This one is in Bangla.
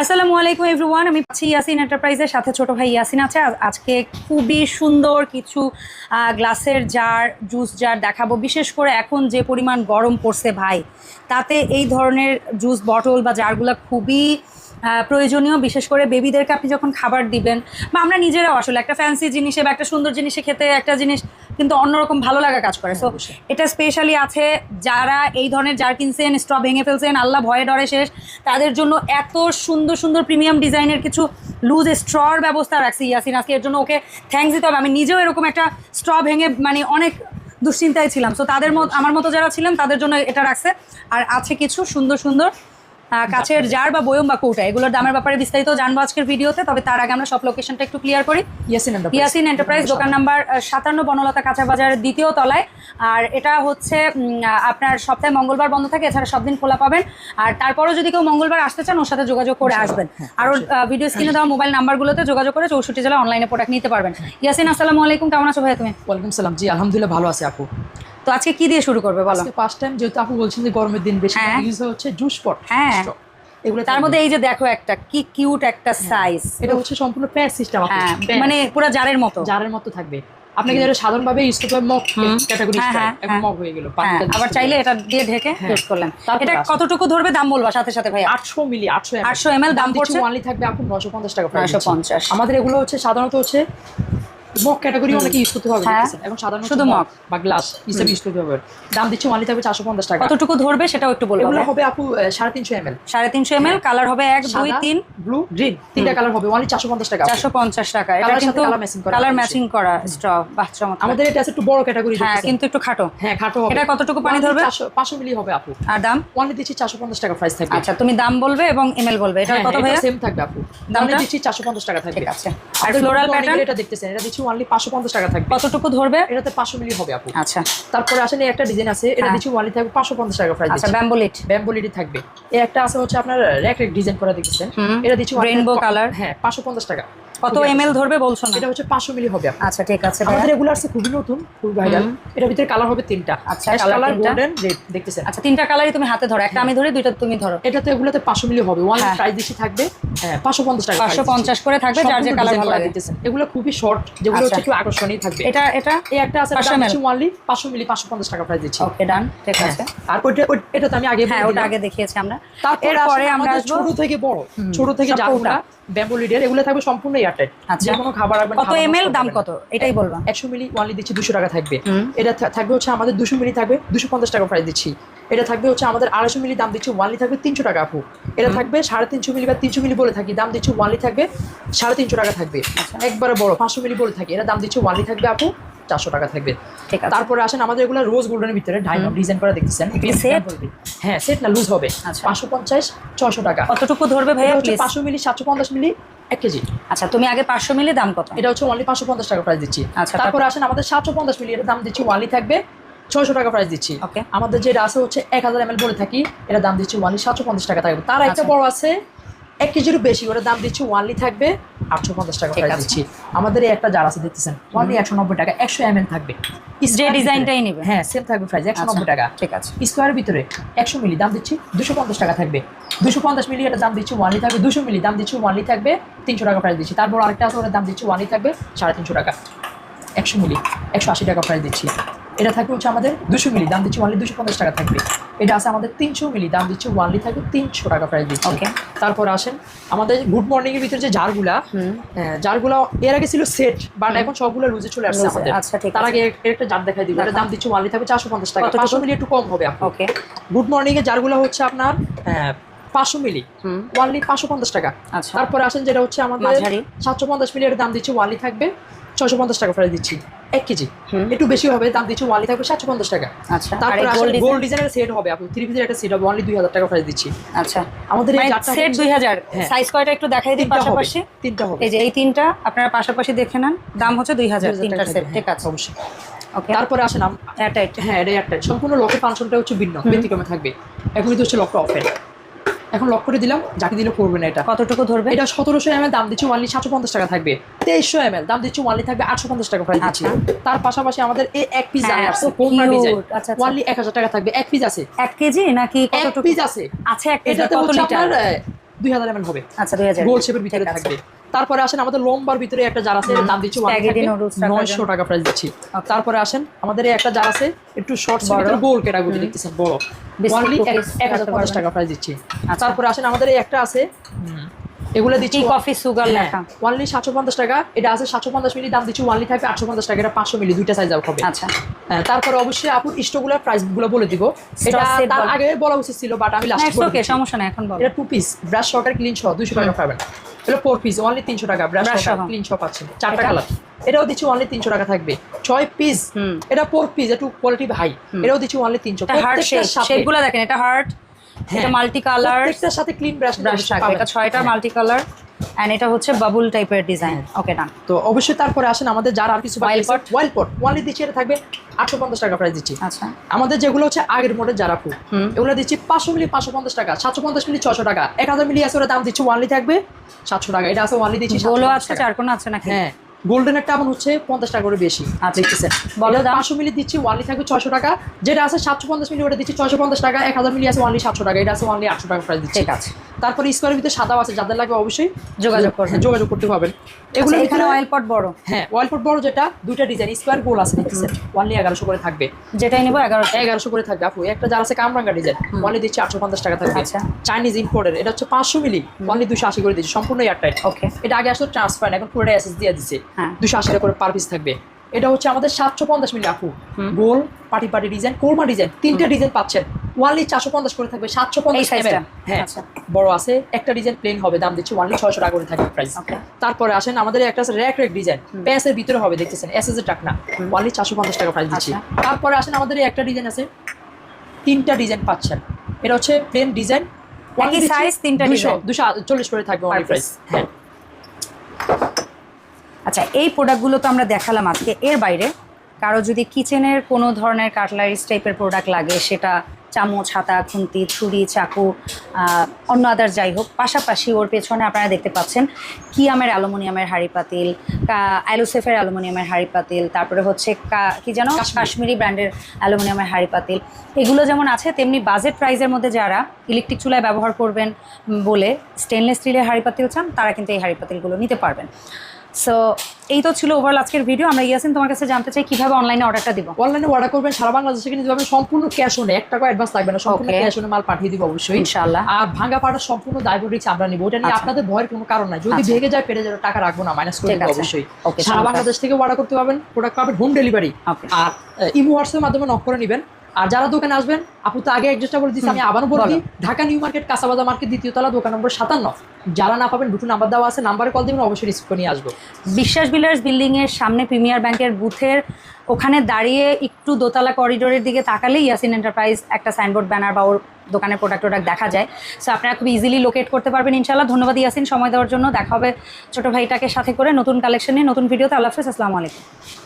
আসসালামু আলাইকুম এভরিওয়ান আমি আছি ইয়াসিন এন্টারপ্রাইজের সাথে ছোট ভাই ইয়াসিন আছে। আজকে খুবই সুন্দর কিছু গ্লাসের জার জুস জার দেখাবো। বিশেষ করে এখন যে পরিমাণ গরম পড়ছে ভাই, তাতে এই ধরনের জুস বটল বা জারগুলো খুবই প্রয়োজনীয়। বিশেষ করে বেবিদেরকে আপনি যখন খাবার দিবেন, বা আমরা নিজেরাও আসলে একটা ফ্যান্সি জিনিসে বা একটা সুন্দর জিনিসে খেতে একটা জিনিস কিন্তু অন্যরকম ভালো লাগা কাজ করে। সো এটা স্পেশালি আছে যারা এই ধরনের জার কিনছেন স্ট্র ভেঙে ফেলছেন আল্লাহ ভয়ে ডরে শেষ তাদের জন্য এত সুন্দর সুন্দর প্রিমিয়াম ডিজাইনের কিছু লুজ স্ট্রর ব্যবস্থা রাখছি ইয়াসিন। আজকে এর জন্য ওকে থ্যাংকস দিতে হবে। আমি নিজেও এরকম একটা স্ট্র ভেঙে মানে অনেক দুশ্চিন্তায় ছিলাম। সো তাদের মতো আমার মতো যারা ছিলেন তাদের জন্য এটা রাখছে। আর আছে কিছু সুন্দর সুন্দর কাছের জার বা বয়ম বা কৌটা এগুলোর দামের ব্যাপারে বিস্তারিত জানব আজকের ভিডিওতে তবে তার আগে আমরা সব লোকেশনটা একটু ক্লিয়ার করি। ইয়াসিন এন্টারপ্রাইজ দোকান নাম্বার সাতান্ন বনলতা কাঁচা বাজারের দ্বিতীয় তলায়। আর এটা হচ্ছে আপনার সপ্তাহে মঙ্গলবার বন্ধ থাকে এছাড়া সব দিন খোলা পাবেন। আর তারপরও যদি কেউ মঙ্গলবার আসতে চান ওর সাথে যোগাযোগ করে আসবেন। আর ভিডিও স্ক্রিনে দেওয়া মোবাইল নাম্বারগুলোতে যোগাযোগ করে চৌষট্টি জেলা অনলাইনে প্রোডাক্ট নিতে পারবেন। ইয়াসিন আসসালামু আলাইকুম কেমন আছো ভাই তুমি? ওয়ালাইকুম সালাম। জি আলহামদুলিল্লাহ ভালো আছে আপু। তো আজকে কি দিয়ে শুরু করবে বলো? ফার্স্ট টাইম যেহেতু আপু বলছেন যে গরমের দিন বেশি হ্যাঁ। ইউজ হচ্ছে জুস পট হ্যাঁ। এগুলো তার মধ্যে এই যে দেখো একটা কি কিউট একটা সাইজ এটা হচ্ছে সম্পূর্ণ প্যাচ সিস্টেম হ্যাঁ মানে পুরো জারের মতো। জারের মতো থাকবে। আপনাকে যেটা সাধারণভাবে ইউজ করতে মগ ক্যাটাগরি হ্যাঁ, হ্যাঁ, এখন হ্যাঁ। মগ হয়ে গেল হ্যাঁ আবার চাইলে এটা দিয়ে ঢেকে হ্যাঁ। ইউজ করলেন। এটা কতটুকু ধরবে দাম বলবা সাথে সাথে ভাইয়া? আটশো মিলি আটশো 800 ml দাম পড়ছে? ওয়ানলি থাকবে নশো পঞ্চাশ টাকা price 950 আমাদের এগুলো হচ্ছে সাধারণত হচ্ছে মগ ক্যাটাগরি অনেকে ইউজ করতে হ্যাঁ। সাধারণত শুধু মগ। বা গ্লাস হিসেবে ইউজ করতে দাম দিচ্ছি থাকবে চারশো পঞ্চাশ টাকা। কতটুকু ধরবে সেটাও একটু বলব এগুলো হবে আপু সাড়ে তিনশো এম এল সাড়ে তিনশো এম এল কালার হবে এক দুই তিন। ব্লু গ্রিন তিনটা কালার হবে। অনলি চারশো পঞ্চাশ টাকা চারশো পঞ্চাশ টাকা। এটা কিন্তু কালার। ম্যাচিং করা বাহ চমৎকার। আমাদের এটা একটু বড় ক্যাটাগরি হ্যাঁ কিন্তু একটু খাটো। হ্যাঁ খাটো হবে। এটা কতটুকু পানি ধরবে? পাঁচশো মিলি হবে আপু। আর দাম? অনলি দিচ্ছি চারশো পঞ্চাশ টাকা প্রাইস থাকবে। আচ্ছা তুমি দাম বলবে এবং এম এল বলবে। এটা হ্যাঁ, কত এটা ভাইয়া? সেম থাকবে আপু? দামটা? দিচ্ছি চারশো পঞ্চাশ টাকা থাকবে। আছে। আর pattern? এর এটা দেখতেছেন। এটা দিচ্ছি অনলি পাঁচশো পঞ্চাশ টাকা থাকবে। কতটুকু ধরবে? এটাতে পাঁচশো মিলি হবে আপু। আচ্ছা। তারপরে এই একটা ডিজাইন আছে এটা হ্যাঁ। দিচ্ছি অনলি থাকবে পাঁচশো পঞ্চাশ টাকা প্রাইস আচ্ছা ব্যাম্বোলিট ব্যাম্বোলিটি থাকবে। এই একটা আছে হচ্ছে আপনার র্যাক র্যাক ডিজাইন করা দেখেছেন। এটা দিচ্ছি রেইনবো কালার হ্যাঁ পাঁচশো পঞ্চাশ টাকা। কত খুবই এম এল আছে। ধরবে বলছো না? এটা হচ্ছে পাঁচশো মিলি হবে আচ্ছা ঠিক আছে আমাদের এগুলো আছে খুবই নতুন খুবই ভাইরাল এটার ভিতরে কালার হবে তিনটা। আচ্ছা, কালার গোল্ডেন রেড দেখতেছেন? আচ্ছা তিনটা কালারই তুমি হাতে ধরো। একটা আমি ধরি দুইটা তুমি ধরো। এটাতে এগুলোতে পাঁচশো মিলি হবে। ওয়ান হ্যাঁ। প্রাইস বেশি থাকবে। হ্যাঁ পাঁচশো পঞ্চাশ টাকা পাঁচশো পঞ্চাশ করে থাকবে যার যে কালার ভালো লাগে। এগুলো খুবই শর্ট যেগুলো আচ্ছা। হচ্ছে একটু আকর্ষণীয় থাকবে। এটা এটা? এই একটা আছে 500 ওয়ানলি পাঁচশো মিলি পাঁচশো পঞ্চাশ টাকা প্রাইস দিচ্ছি। ওকে ডান ঠিক হ্যাঁ। আছে। আর ওইটা এটা তো আমি আগে হ্যাঁ ওটা আগে দেখিয়েছি আমরা। তারপরে আমরা ছোট থেকে বড়। ছোট থেকে। ব্যাম্বো লিডার এগুলো থাকবে সম্পূর্ণ এয়ারটাইট। যে কোনো খাবার রাখবেন কত দাম কত? এটাই বলবা। মিলি ওয়ানলি দিচ্ছি দুশো টাকা থাকবে। এটা থাকবে হচ্ছে আমাদের দুশো মিলি থাকবে দুশো পঞ্চাশ টাকা প্রাইস দিচ্ছি। এটা থাকবে হচ্ছে আমাদের আড়াইশো মিলি দাম দিচ্ছি ওয়ানলি থাকবে তিনশো টাকা আপু। এটা থাকবে সাড়ে তিনশো মিলি বা তিনশো মিলি বলে থাকি দাম দিচ্ছি ওয়ানলি থাকবে সাড়ে তিনশো টাকা থাকবে। আচ্ছা। একবারে বড় পাঁচশো মিলি বলে থাকি এটা দাম দিচ্ছি ওয়ানলি থাকবে আপু। চারশো টাকা থাকবে। তারপরে আসেন আমাদের এগুলো রোজ গোল্ডেনের ভিতরে ডায়মন্ড ডিজাইন করা দেখতেছেন। হ্যাঁ সেট না লুজ হবে। আচ্ছা। পাঁচশো পঞ্চাশ ছশো টাকা। কতটুকু ধরবে ভাইয়া পাঁচশো মিলি সাতশো পঞ্চাশ মিলি এক কেজি। আচ্ছা তুমি আগে পাঁচশো মিলি দাম কত? এটা হচ্ছে অনলি পাঁচশো পঞ্চাশ টাকা প্রাইস দিচ্ছি। আচ্ছা, তারপরে? আসেন আমাদের সাতশো পঞ্চাশ মিলি এর দাম দিচ্ছি ওয়ালি থাকবে ছয়শো টাকা প্রাইস দিচ্ছি. আমাদের যেটা আছে হচ্ছে এক হাজার এম বলে থাকি এটা দাম দিচ্ছি ওয়ালি সাতশো পঞ্চাশ টাকা থাকবে। তার একটা আচ্ছা। বড় আছে এক কেজিরও বেশি ওটা দাম দিচ্ছি ওয়ানলি থাকবে আটশো পঞ্চাশ টাকা প্রাইস। দিচ্ছি। আমাদের এই একটা জার আছে দেখতেছেন ওয়ানলি একশো নব্বই টাকা একশো এম এল থাকবে। যে ডিজাইনটাই নেবে। হ্যাঁ সেম থাকবে প্রাইস একশো আচ্ছা, নব্বই টাকা। ঠিক আছে। স্কোয়ারের ভিতরে একশো মিলি দাম দিচ্ছি দুশো পঞ্চাশ টাকা থাকবে। দুশো পঞ্চাশ মিলি এটা দাম দিচ্ছি ওয়ানলি থাকবে দুশো মিলি দাম দিচ্ছি ওয়ানলি থাকবে তিনশো টাকা প্রাইস দিচ্ছি। তারপর আরেকটা আছে ওটার দাম দিচ্ছি ওয়ানলি থাকবে সাড়ে তিনশো টাকা। একশো মিলি একশো আশি টাকা প্রাইস দিচ্ছি। এটা থাকবে হচ্ছে আমাদের দুশো মিলি দাম দিচ্ছি ওয়ানলি দুশো পঞ্চাশ টাকা থাকবে। এটা আছে আমাদের তিনশো মিলি দাম দিচ্ছি ওয়ানলি থাকবে তিনশো টাকা প্রাইস দিচ্ছি। Okay. তারপর আসেন আমাদের গুড মর্নিং এর ভিতরে যে জারগুলা হ্যাঁ, জারগুলা এর আগে ছিল সেট বাট এখন সবগুলো লুজে চলে আসছে আমাদের। আচ্ছা, ঠিক তার আগে একটা জার দেখাই দিব এটা দাম দিচ্ছি ওয়ানলি থাকবে চারশো পঞ্চাশ টাকা? পাঁচশো মিলি একটু কম হবে ওকে গুড মর্নিং এর জারগুলো হচ্ছে আপনার পাঁচশো মিলি। ওয়ানলি পাঁচশো পঞ্চাশ টাকা। আচ্ছা। তারপরে আসেন যেটা হচ্ছে আমাদের সাতশো পঞ্চাশ মিলি এর দাম দিচ্ছি ওয়ানলি থাকবে ছশো পঞ্চাশ টাকা প্রাইস দিচ্ছি। এক কেজি। একটু বেশি হবে দাম দিচ্ছি ওয়ানলি থাকবে সাতশো পঞ্চাশ টাকা। আচ্ছা তারপরে গোল্ড ডিজাইনের সেট হবে আপনি থ্রি পিসের একটা সেট হবে অনলি দুই হাজার টাকা প্রাইস দিচ্ছি। আচ্ছা আমাদের এই মানে সেট দুই হাজার। হ্যাঁ। সাইজ কয়টা একটু দেখাই তিনটা হবে পাশাপাশি? তিনটা হবে। এই যে এই তিনটা আপনারা পাশাপাশি দেখে নেন। দাম হচ্ছে দুই হাজার 2000 তিনটার টাকা সেট ঠিক হ্যাঁ, আছে। অবশ্যই। তারপরে আসেন এয়ারটাইট হ্যাঁ এটা একটা সম্পূর্ণ লকের ফাংশনটা হচ্ছে ভিন্ন ব্যতিক্রমে থাকবে। এখন হচ্ছে লকটা অফের এখন লক করে দিলাম যাকে দিলে করবে না এটা। কতটুকু ধরবে? এটা সতেরোশো এম দাম দিচ্ছি ওয়ানলি সাতশো পঞ্চাশ টাকা থাকবে। তেইশশো এম দাম দিচ্ছি ওয়ানলি থাকবে আটশো পঞ্চাশ টাকা প্রাইস দিচ্ছি তার পাশাপাশি আমাদের এই এক পিস হ্যাঁ, আছে কোমরা ডিজাইন আচ্ছা, আচ্ছা। ওয়ানলি এক হাজার টাকা থাকবে। এক পিস আছে। এক কেজি নাকি এক পিস আছে। আচ্ছা এটাতে হচ্ছে লিটার? আপনার দুই হাজার এমএল হবে। আচ্ছা দুই হাজার। গোল শেপের ভিতরে থাকবে। তারপরে আসেন আমাদের লম্বার ভিতরে একটা জার আছে দাম দিচ্ছি নয়শো টাকা প্রাইস দিচ্ছি. তারপরে আসেন আমাদের একটা জার আছে একটু শর্ট। ভিতরে গোল ক্যাটাগরি দেখতেছেন বড়। এক হাজার পঞ্চাশ টাকা প্রাইস দিচ্ছি। আচ্ছা। তারপরে আসেন আমাদের একটা আছে এগুলো দিচ্ছি কফি সুগার লেখা। ওয়ানলি সাতশো পঞ্চাশ টাকা। এটা আছে সাতশো পঞ্চাশ মিলি দাম দিচ্ছি ওয়ানলি থাকবে আটশো পঞ্চাশ টাকা এটা পাঁচশো মিলি দুইটা সাইজ হবে। আচ্ছা। হ্যাঁ, তারপরে অবশ্যই আপুর ইস্টগুলোর প্রাইসগুলো বলে দিব। এটা তার আগে বলা উচিত ছিল বাট আমি লাস্ট ওকে সমস্যা নেই এখন বলো। এটা টু পিস ব্রাশ সহকারে ক্লিন সহ দুইশো টাকা পাবেন। এটা ফোর পিস অনলি তিনশো টাকা ব্রাশ Brush ক্লিন সহ পাচ্ছেন। চারটা কালার এটাও দিচ্ছি অনলি তিনশো টাকা থাকবে। ছয় পিস। এটা ফোর পিস একটু কোয়ালিটি হাই এটাও দিচ্ছি অনলি তিনশো। দেখেন এটা হার্ট এটা হ্যাঁ। মাল্টি কালার প্রত্যেকটার সাথে ক্লিন ব্রাশ ব্রাশ থাকবে এটা ছয়টা মাল্টি কালার এন্ড এটা হচ্ছে বাবুল টাইপের ডিজাইন ওকে ডান তো অবশ্যই তারপরে আসেন আমাদের যারা আর কিছু Wild pot? Wild pot only দিচ্ছি এটা থাকবে আটশো পঞ্চাশ টাকা প্রাইস দিচ্ছি। আচ্ছা। আমাদের যেগুলো হচ্ছে আগের মডেল যারা ফুল হুম। এগুলো দিচ্ছি পাঁচশো মিলি পাঁচশো পঞ্চাশ টাকা সাতশো পঞ্চাশ মিলি ছশো টাকা। এক হাজার মিলি আছে ওরা দাম দিচ্ছি ওয়ানলি থাকবে সাতশো টাকা। এটা আছে ওয়ানলি দিচ্ছি 750 আছে। চার কোনা আছে নাকি? হ্যাঁ। গোল্ডেন একটা আমার হচ্ছে পঞ্চাশ টাকা করে বেশি আচ্ছা। দেখতেছেন বলো। পাঁচশো মিলি দিচ্ছি ওয়ানলি থাকবে ছয়শো টাকা যেটা আছে সাতশো পঞ্চাশ মিলি ওটা দিচ্ছি ছয়শো পঞ্চাশ টাকা এক হাজার মিলি আছে ওয়ানলি সাতশো টাকা এটা আছে ওয়ানলি আটশো টাকা প্রাইস দিচ্ছে ঠিক আছে তারপরে স্কোয়ারের ভিতরে সাদাও আছে যাদের লাগবে অবশ্যই যোগাযোগ করবেন। যোগাযোগ করতে পারবেন এগুলো এগুলো এখানে অয়েল পট বড়। হ্যাঁ ওয়ালপট বড় যেটা দুইটা ডিজাইন স্কোয়ার গোল আছে দেখতেছেন। ওয়ানলি এগারোশো করে থাকবে। যেটাই নিবো এগারোশো। এগারোশো করে থাকবে আপু। একটা যার আছে কামরাঙ্গা ডিজাইন ওয়ানলি দিচ্ছি আটশো পঞ্চাশ টাকা থাকবে। আচ্ছা। চাইনিজ ইম্পোর্টের এটা হচ্ছে পাঁচশো মিলি ওয়ানলি দুশো আশি করে দিচ্ছি সম্পূর্ণ এয়ারটাইট ওকে। এটা আগে আসলে ট্রান্সপারেন্ট এখন পুরোটা এসএস দিয়ে দিচ্ছে। হ্যাঁ। দুশো আশি টাকা করে পার পিস থাকবে। এটা হচ্ছে আমাদের সাতশো পঞ্চাশ মিলি আপু। গোল পাটি পাটি ডিজাইন কোরমা ডিজাইন তিনটা ডিজাইন পাচ্ছেন। ওয়ানলি চারশো পঞ্চাশ করে থাকবে সাতশো পঞ্চাশ হ্যাঁ আচ্ছা। বড় আছে একটা ডিজাইন প্লেন হবে দাম দিচ্ছি ওয়ানলি ছয়শো টাকা করে থাকবে প্রাইস তারপরে আসেন আমাদের একটা আছে র্যাক র্যাক ডিজাইন প্যাসের ভিতরে হবে দেখতেছেন এস এস এর টাকনা। ওয়ানলি চারশো পঞ্চাশ টাকা প্রাইস দিচ্ছি। আচ্ছা। তারপরে আসেন আমাদের একটা ডিজাইন আছে তিনটা ডিজাইন পাচ্ছেন। এটা হচ্ছে প্লেন ডিজাইন একই size, তিনটা। দুশো চল্লিশ করে থাকবে অনলি প্রাইস হ্যাঁ। আচ্ছা এই প্রোডাক্টগুলো তো আমরা দেখালাম আজকে। এর বাইরে কারও যদি কিচেনের কোনো ধরনের কাটলারিস টাইপের প্রোডাক্ট লাগে সেটা চামচ হাতা খুন্তি ছুরি চাকু অন্য আদার যাই হোক পাশাপাশি ওর পেছনে আপনারা দেখতে পাচ্ছেন কিয়ামের অ্যালুমিনিয়ামের হাঁড়ি পাতিল কা- অ্যালোসেফের অ্যালুমিনিয়ামের হাঁড়ি পাতিল তারপরে হচ্ছে কা- কি যেন? কাশ্মীরি। কাশ্মীরি ব্র্যান্ডের অ্যালুমিনিয়ামের হাঁড়ি পাতিল। এগুলো যেমন আছে তেমনি বাজেট প্রাইজের মধ্যে যারা ইলেকট্রিক চুলায় ব্যবহার করবেন বলে স্টেনলেস স্টিলের হাঁড়ি পাতিল চান তারা কিন্তু এই হাড়ি পাতিলগুলো নিতে পারবেন। সো এই তো ছিল ওভারঅল আজকের ভিডিও আমরা ইয়াসিন তোমার কাছে জানতে চাই কীভাবে অনলাইনে অর্ডারটা দিব? অনলাইনে অর্ডার করবেন সারা বাংলাদেশে কিন্তু নিতে পারবেন। সম্পূর্ণ ক্যাশ অনে এক টাকা অ্যাডভান্স লাগবে না। সম্পূর্ণ ক্যাশ অনে মাল পাঠিয়ে দিব অবশ্যই। ইনশাআল্লাহ। আর ভাঙা পাটা সম্পূর্ণ দায়বদ্ধ আমরা নিব। ওটা নিয়ে আচ্ছা। আপনাদের ভয়ের কোনো কারণ নাই। যদি আচ্ছা। ভেঙে যায় পেরে যাবে টাকা রাখব না মাইনাস করে দেবো অবশ্যই। সারা বাংলাদেশ থেকে অর্ডার করতে পারবেন প্রোডাক্ট পাবেন হোম ডেলিভারি. আর ইমো হোয়াটসঅ্যাপের মাধ্যমে নক করে নেবেন। আর যারা দোকানে আসবেন আপু তো আগে অ্যাড্রেসটা বলে দিচ্ছি আমি আবারও বলো। ঢাকা নিউ মার্কেট কাঁচাবাজার মার্কেট দ্বিতীয় তলা দোকান নম্বর সাতান্ন। যারা না পাবেন, দুটো নাম্বার দেওয়া আছে নাম্বারে কল দিবেন, অবশ্যই রিসিভ করে নিয়ে আসব। বিশ্বাস বিলার্স বিল্ডিং এর সামনে প্রিমিয়ার ব্যাংকের বুথের ওখানে দাঁড়িয়ে একটু দোতলা করিডোরের দিকে তাকালেই ইয়াসিন এন্টারপ্রাইজ একটা সাইনবোর্ড ব্যানার বা ওর দোকানের প্রোডাক্ট টোডাক্ট দেখা যায়। সো আপনারা খুব ইজিলি লোকেট করতে পারবেন ইনশাল্লাহ ধন্যবাদ ইয়াসিন সময় দেওয়ার জন্য। দেখা হবে ছোটো ভাইটাকে সাথে করে নতুন কালেকশন নিয়ে নতুন ভিডিওতে আল্লাহ হাফেজ। আসসালামু আলাইকুম।